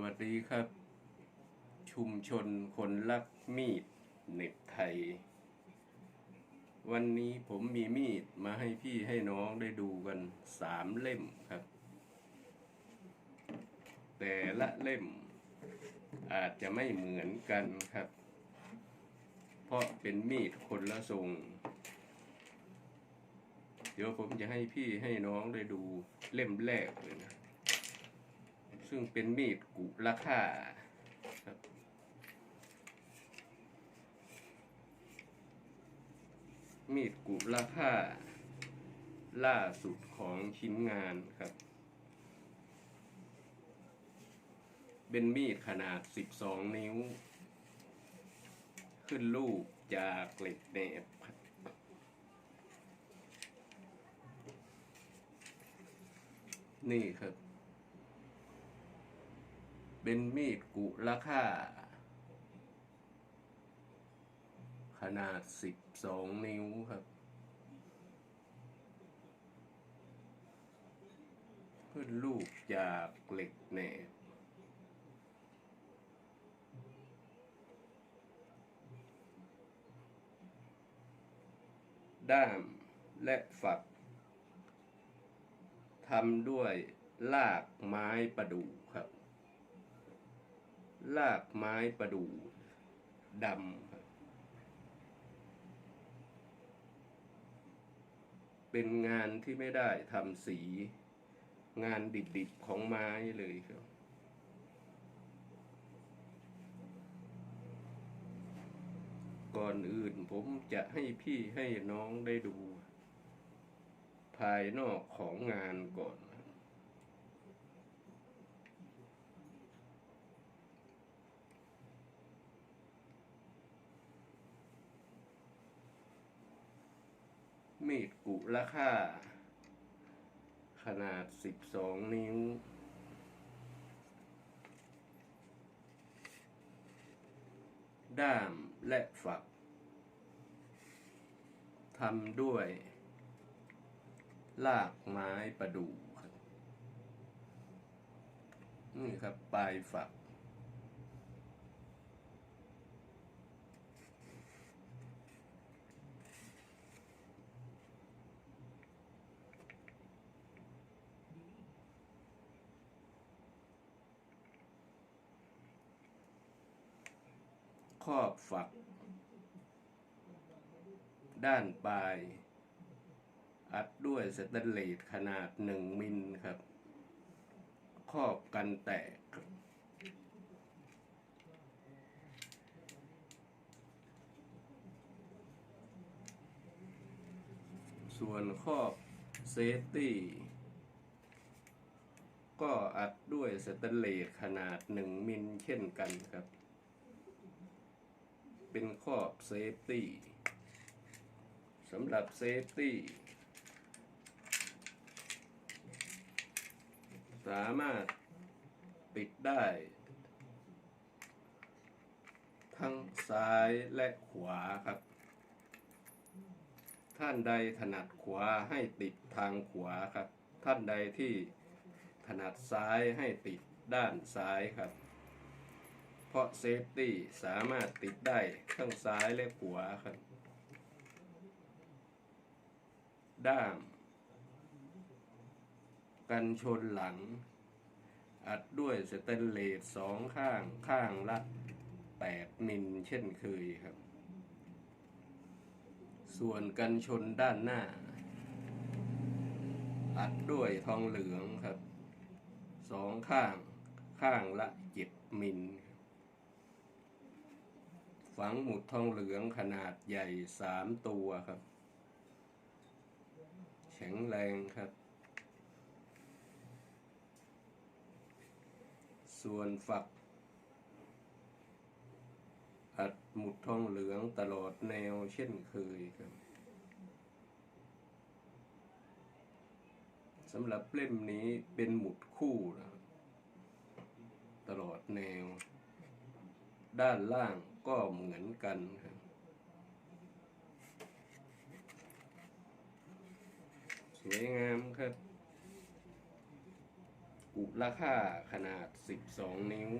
สวัสดีครับ ชุมชนคนรักมีดเหน็บไทย วันนี้ผมมีมีดมาให้พี่ให้น้องได้ดูกันสามเล่มครับ แต่ละเล่มอาจจะไม่เหมือนกันครับ เพราะเป็นมีดคนละทรง เดี๋ยวผมจะให้พี่ให้น้องได้ดูเล่มแรกเลยนะ ซึ่งเป็นมีดกุราคาครับมีดกุราคาล่าสุดของชิ้นงานครับ เป็นมีดขนาด 12 นิ้ว ขึ้นลูกจากเหล็กแหนบนี่ครับ เป็นมีดกุราคาขนาด 12 นิ้วครับ ขึ้นลูกจากเหล็กแหนบด้ามและฝักทำด้วยลากไม้ประดู่ ลากไม้ประดู่ดำครับเป็นงานที่ไม่ได้ทำสี งานดิบๆของไม้เลยครับ ก่อนอื่นผมจะให้พี่ให้น้องได้ดู ภายนอกของงานก่อน มีดกุราคาขนาด 12 นิ้ว ด้ามและฝักทำด้วย ลากไม้ประดู่นี่ครับ ปลายฝัก ฝัก ด้านปลาย อัดด้วยสแตนเลสขนาดหนึ่งมิลครับ ครอบกันแตก ส่วนครอบเซฟตี้ก็อัดด้วยสแตนเลสขนาดหนึ่งมิลเช่นกันครับ เป็นครอบเซฟตี้สำหรับเซฟตี้สามารถปิดได้ ทั้งซ้ายและขวาครับ ท่านใดถนัดขวาให้ติดทางขวาครับ ท่านใดที่ถนัดซ้ายให้ติดด้านซ้ายครับ เพราะเซฟตี้สามารถติดได้ทั้งซ้ายและขวาครับ ด้าม กันชนหลัง อัดด้วยสแตนเลสสองข้างข้างละ 8 มิลเช่นเคยครับ ส่วนกันชนด้านหน้า อัดด้วยทองเหลืองครับสองข้างข้างละ 7 มิล ฝังหมุดทองเหลืองขนาดใหญ่สามตัวครับ แข็งแรงครับ ส่วนฝัก อัดหมุดทองเหลืองตลอดแนวเช่นเคยครับสำหรับเล่มนี้เป็นหมุดคู่นะครับตลอดแนว ด้านล่าง ก็เหมือนกันครับสวยงามครับกุกุราคาขนาด 12 นิ้ว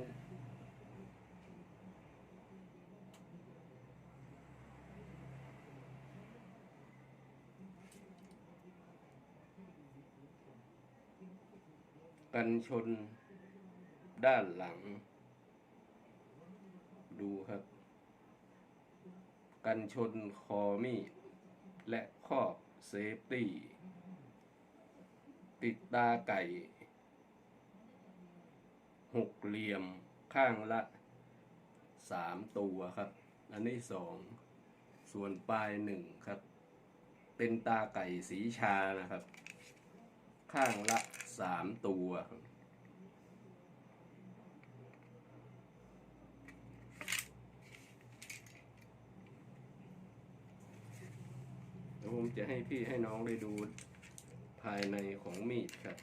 กันชนด้านหลัง ดูครับ กันชนคอมีดและครอบเซฟตี้ ติดตาไก่ หกเหลี่ยมข้างละสามตัวครับ อันนี้สองส่วนปลายหนึ่งครับ เป็นตาไก่สีชานะครับ ข้างละสามตัวครับเดี๋ยว ผมจะให้พี่ให้น้องได้ดูภายในของมีดครับ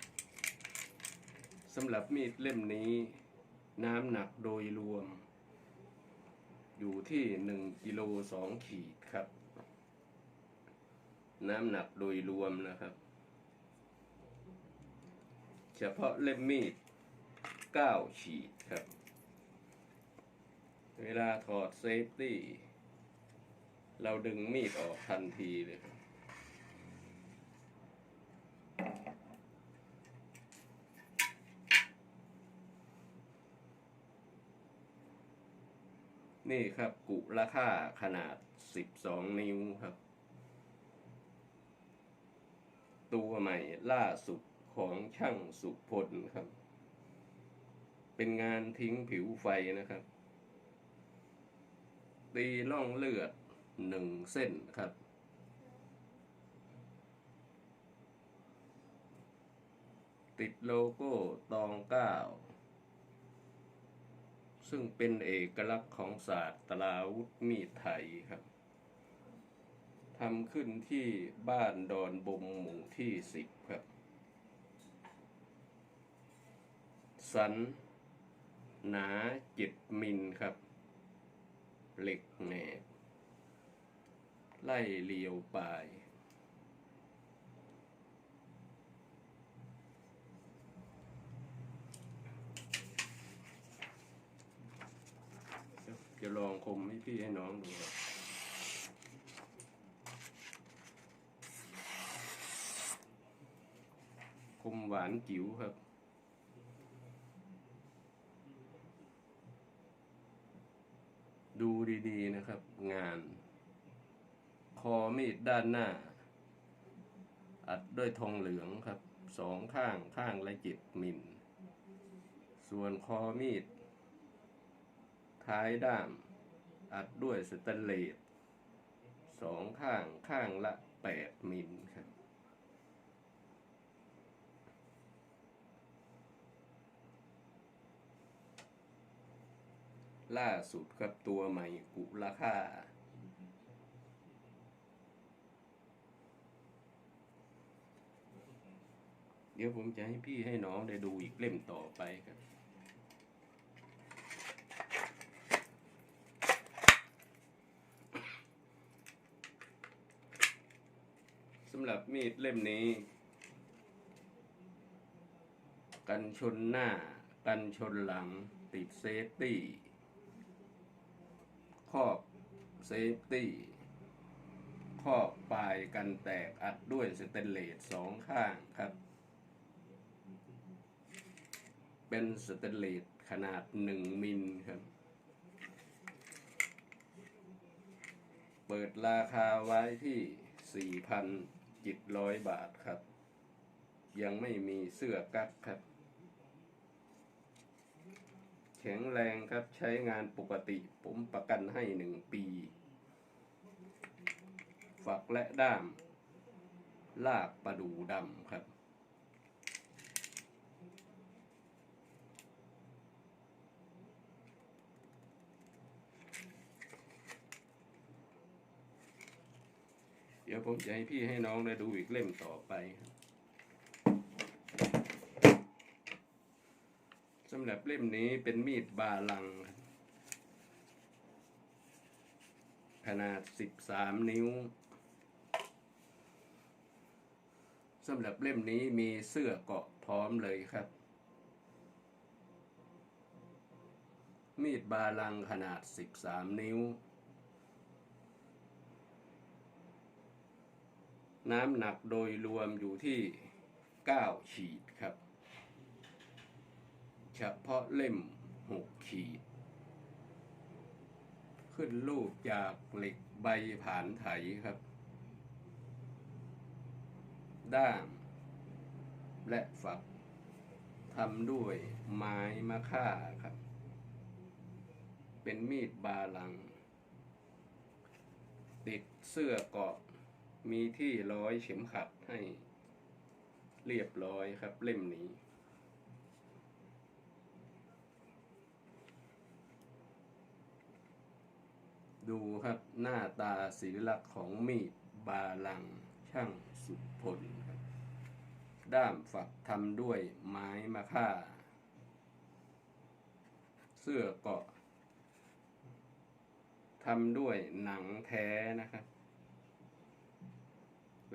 สำหรับมีดเล่มนี้ น้ำหนักโดยรวม อยู่ที่หนึ่งกิโลสองขีดครับ น้ำหนักโดยรวมนะครับ เฉพาะเล่มมีดเก้าขีดครับ เวลาถอดเซฟตี้เราดึงมีดออกทันทีเลยครับ นี่ครับ กุราคาขนาด 12 นิ้วครับ ตัวใหม่ล่าสุดของช่างสุพลครับ เป็นงานทิ้งผิวไฟนะครับ ตีล่องเลือดหนึ่งเส้นครับ ติดโลโก้ตองเก้า ซึ่งเป็นเอกลักษณ์ของศาสตราวุธมีดไทยครับทำขึ้นที่บ้านดอนบมหมู่ที่สิบครับ สัน หนาเจ็ดมิลครับ เหล็กแหนบไล่เลียวปลาย จะ ลองคมให้พี่ให้น้องดูครับคมหวานจิ๋วครับดูดีๆนะครับ งาน คอมีดด้านหน้า อัดด้วยทองเหลืองครับ สองข้างข้างละเจ็ดมิลส่วนคอมีด ท้ายด้าม อัดด้วยสแตนเลสสองข้างข้างละแปดมิลครับล่าสุดครับตัวใหม่กุราคา เดี๋ยวผมจะให้พี่ให้น้องได้ดูอีกเล่มต่อไปครับ สำหรับมีดเล่มนี้ กันชนหน้า กันชนหลัง ติดเซฟตี้ครอบเซฟตี้ครอบปลายกันแตกอัดด้วยสเตนเลสสองข้างครับ เป็นสเตนเลสขนาดหนึ่งมิลครับ เปิดราคาไว้ที่ จิตร้อยบาทครับ ยังไม่มีเสื้อกั๊กครับ แข็งแรงครับใช้งานปกติ ผมประกันให้หนึ่งปี ฝักและด้าม ลากประดูดำครับี๋ยวผมจะให้พี่ให้น้องได้ดูอีกเล่มต่อไปสำหรับเล่มนี้เป็นมีดบาลัง ขนาด 13 นิ้วสำหรับเล่มนี้มีเสื้อเกาะพร้อมเลยครับ มีดบาลังขนาด 13 นิ้ว น้ำหนักโดยรวมอยู่ที่ 9 ขีดครับ เฉพาะเล่ม 6 ขีด ขึ้นรูปจากเหล็กใบผานไถครับ ด้ามและฝักทำด้วยไม้มะค่าครับ เป็นมีดบาลัง ติดเสื้อเกาะ มีที่ร้อยเข็มขัดให้เรียบร้อยครับเล่มนี้ดูครับหน้าตาศิลลักษณ์ของมีดบาลังช่างสุดพลครับ ด้ามฝักทำด้วยไม้มะค่า เสื้อเกาะทำด้วยหนังแท้นะครับ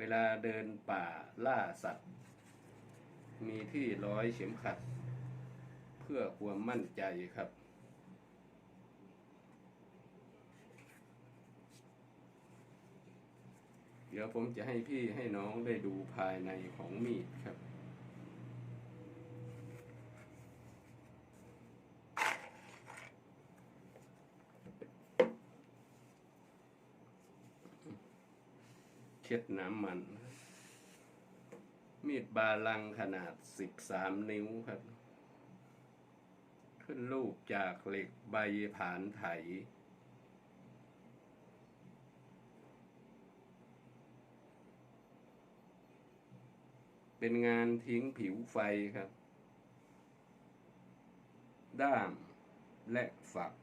เวลาเดินป่าล่าสัตว์ มีที่ร้อยเข็มขัด เพื่อความมั่นใจครับ เดี๋ยวผมจะให้พี่ให้น้องได้ดูภายในของมีดครับ ช็ดน้ำมัน มีดบาลังขนาด13นิ้วครับ ขึ้นรูปจากเหล็กใบผานไถ เป็นงานทิ้งผิวไฟครับ ด้ามและฝัก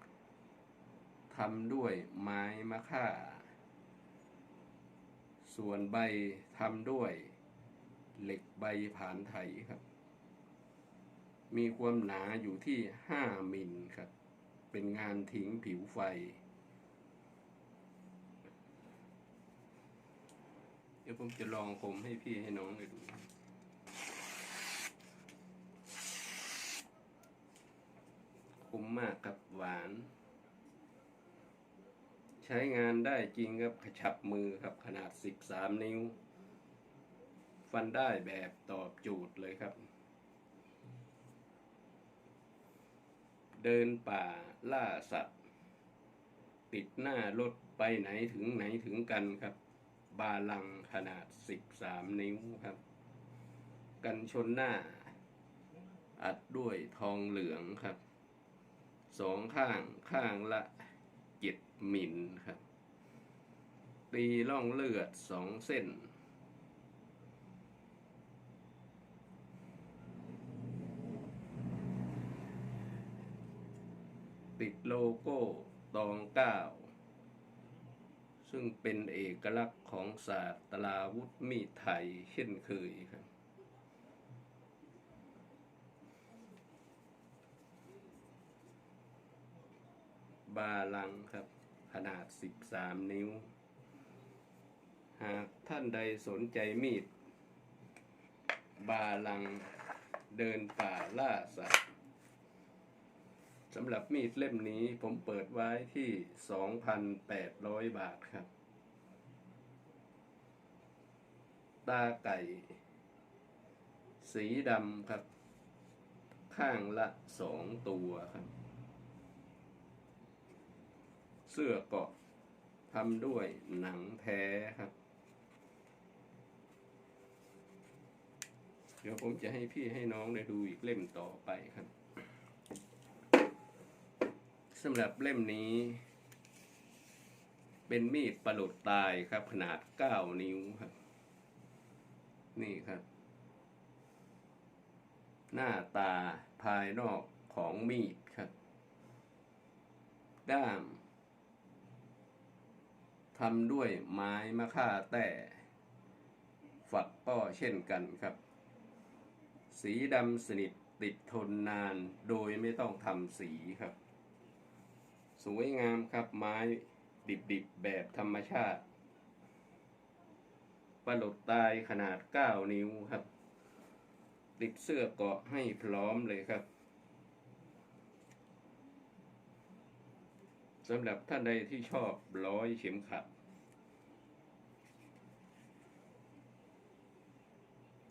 ทำด้วยไม้มะค่า ส่วนใบทำด้วย เหล็กใบผานไถครับ มีความหนาอยู่ที่5มิลครับ เป็นงานทิ้งผิวไฟ เดี๋ยวผมจะลองคมให้พี่ให้น้องได้ดูคมมากครับหวาน ใช้งานได้จริงครับกระชับมือครับขนาด 13 นิ้ว ฟันได้แบบตอบโจทย์เลยครับ เดินป่าล่าสัตว์ปิดหน้ารถไปไหนถึงไหนถึงกันครับ บาลังขนาด 13 นิ้วครับ กันชนหน้า อัดด้วยทองเหลืองครับ สองข้างข้างละ เจ็ดมิลครับ ตีร่องเลือดสองเส้น ติดโลโก้ตองเก้าซึ่งเป็นเอกลักษณ์ของศาสตราวุธมีดไทยเช่นเคยครับ บาลังครับ ขนาด 13 นิ้ว หากท่านใดสนใจมีด บาลังเดินป่าล่าสัตว์สำหรับมีดเล่มนี้ผมเปิดไว้ที่ 2,800 บาทครับ ตาไก่ สีดำครับ ข้างละสองตัวครับ เสื้อเกาะทำด้วยหนังแท้ครับ เดี๋ยวผมจะให้พี่ให้น้องได้ดูอีกเล่มต่อไปครับสำหรับเล่มนี้ เป็นมีดประหลดตายครับ ขนาด 9 นิ้วครับ นี่ครับ หน้าตาภายนอกของมีดครับ ด้าม ทำด้วยไม้มะค่าแต่ ฝักก็เช่นกันครับ สีดำสนิทติดทนนานโดยไม่ต้องทำสีครับ สวยงามครับไม้ดิบๆแบบธรรมชาติปลาหลดตายขนาด 9 นิ้วครับ ติดเสื้อเกาะให้พร้อมเลยครับ สำหรับท่านใดที่ชอบร้อยเข็มขัด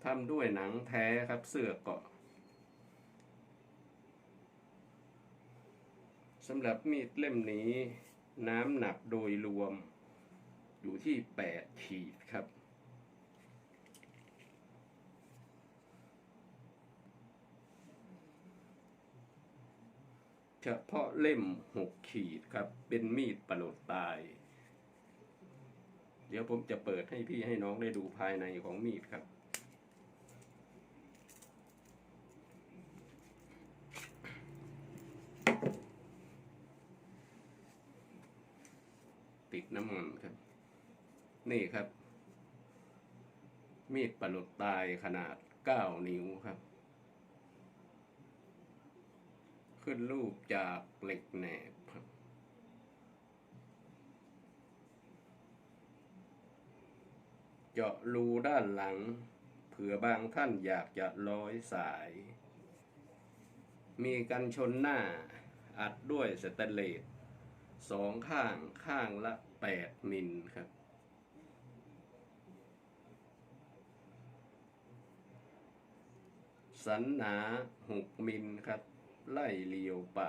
ทำด้วยหนังแท้ครับเสื้อเกาะสำหรับมีดเล่มนี้ น้ำหนักโดยรวมอยู่ที่ 8 ขีดครับ เฉพาะเล่ม6ขีดครับ เป็นมีดปลดตาย เดี๋ยวผมจะเปิดให้พี่ให้น้องได้ดูภายในของมีดครับ ติดน้ำมันครับ นี่ครับ มีดปลดตายขนาด 9 นิ้วครับ ขึ้นรูปจากเหล็กแหนบครับเจาะรูด้านหลัง เผื่อบางท่านอยากจะร้อยสาย มีกันชนหน้าอัดด้วยสแตนเลสสองข้างข้างละ 8 มิลครับ สันหนา 6 มิลครับ ไล่เลียวไป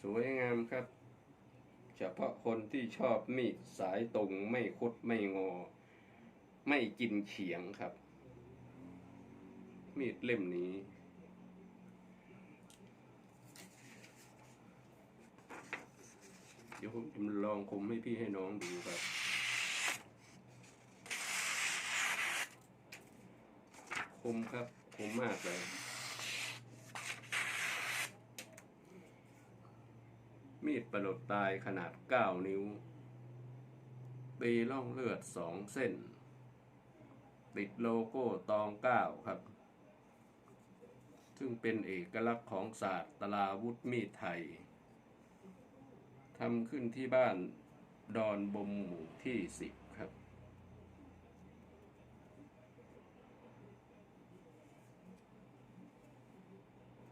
สวยงามครับ เฉพาะคนที่ชอบมีดสายตรงไม่คดไม่งอ ไม่กินเฉียงครับ มีดเล่มนี้เดี๋ยวผมจะลองคมให้พี่ให้น้องดูครับ คมครับคมมากเลย มีดประหลดตายขนาด 9 นิ้ว ตีร่องเลือด 2 เส้น ติดโลโก้ตอง 9 ครับ ซึ่งเป็นเอกลักษณ์ของศาสตร์ตราวุธมีดไทยทำขึ้นที่บ้านดอนบมหมู่ที่10ครับ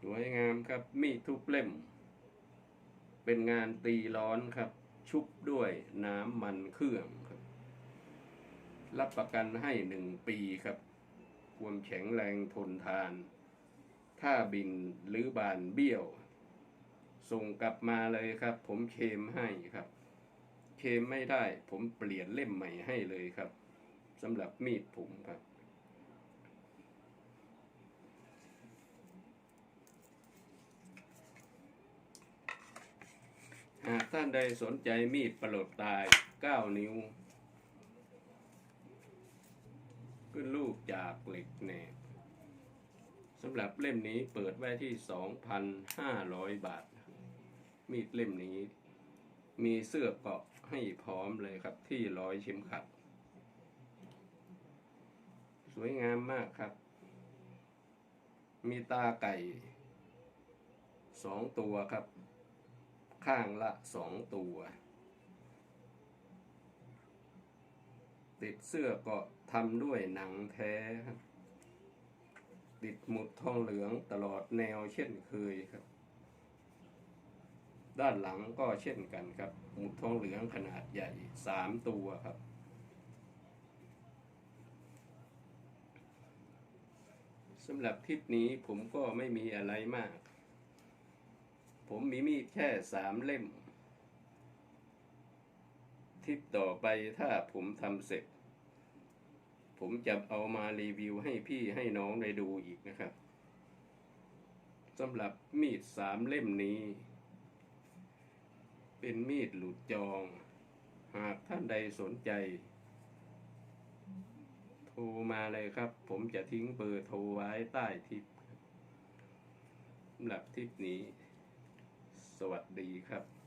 ส วยงามครับ มีดทุกเล่ม เป็นงานตีร้อนครับ ชุบด้วยน้ำมันเครื่องครับ รับประกันให้หนึ่งปีครับ ความแข็งแรงทนทาน ถ้าบินหรือบานเบี้ยว ส่งกลับมาเลยครับ ผมเคมให้ครับ เคมไม่ได้ ผมเปลี่ยนเล่มใหม่ให้เลยครับสำหรับมีดผมครับ หากท่านใดสนใจมีดประหลดตาย 9 นิ้ว ขึ้นรูปจากเหล็กแหนบสำหรับเล่มนี้เปิดไว้ที่ 2,500 บาท มีดเล่มนี้ มีเสื้อเกาะให้พร้อมเลยครับที่ร้อยเข็มขัด สวยงามมากครับ มีตาไก่สองตัวครับ ข้างละสองตัว ติดเสื้อก็ทำด้วยหนังแท้ ติดหมุดทองเหลืองตลอดแนวเช่นเคยครับ ด้านหลังก็เช่นกันครับ หมุดทองเหลืองขนาดใหญ่สามตัวครับสำหรับทริปนี้ผมก็ไม่มีอะไรมาก ผมมีมีดแค่สามเล่ม ทิปต่อไปถ้าผมทำเสร็จ ผมจะเอามารีวิวให้พี่ให้น้องได้ดูอีกนะครับสำหรับมีดสามเล่มนี้ เป็นมีดหลุดจอง หากท่านใดสนใจ โทรมาเลยครับ ผมจะทิ้งเบอร์โทรไว้ใต้ทิปสำหรับทิปนี้ วัสดีครับ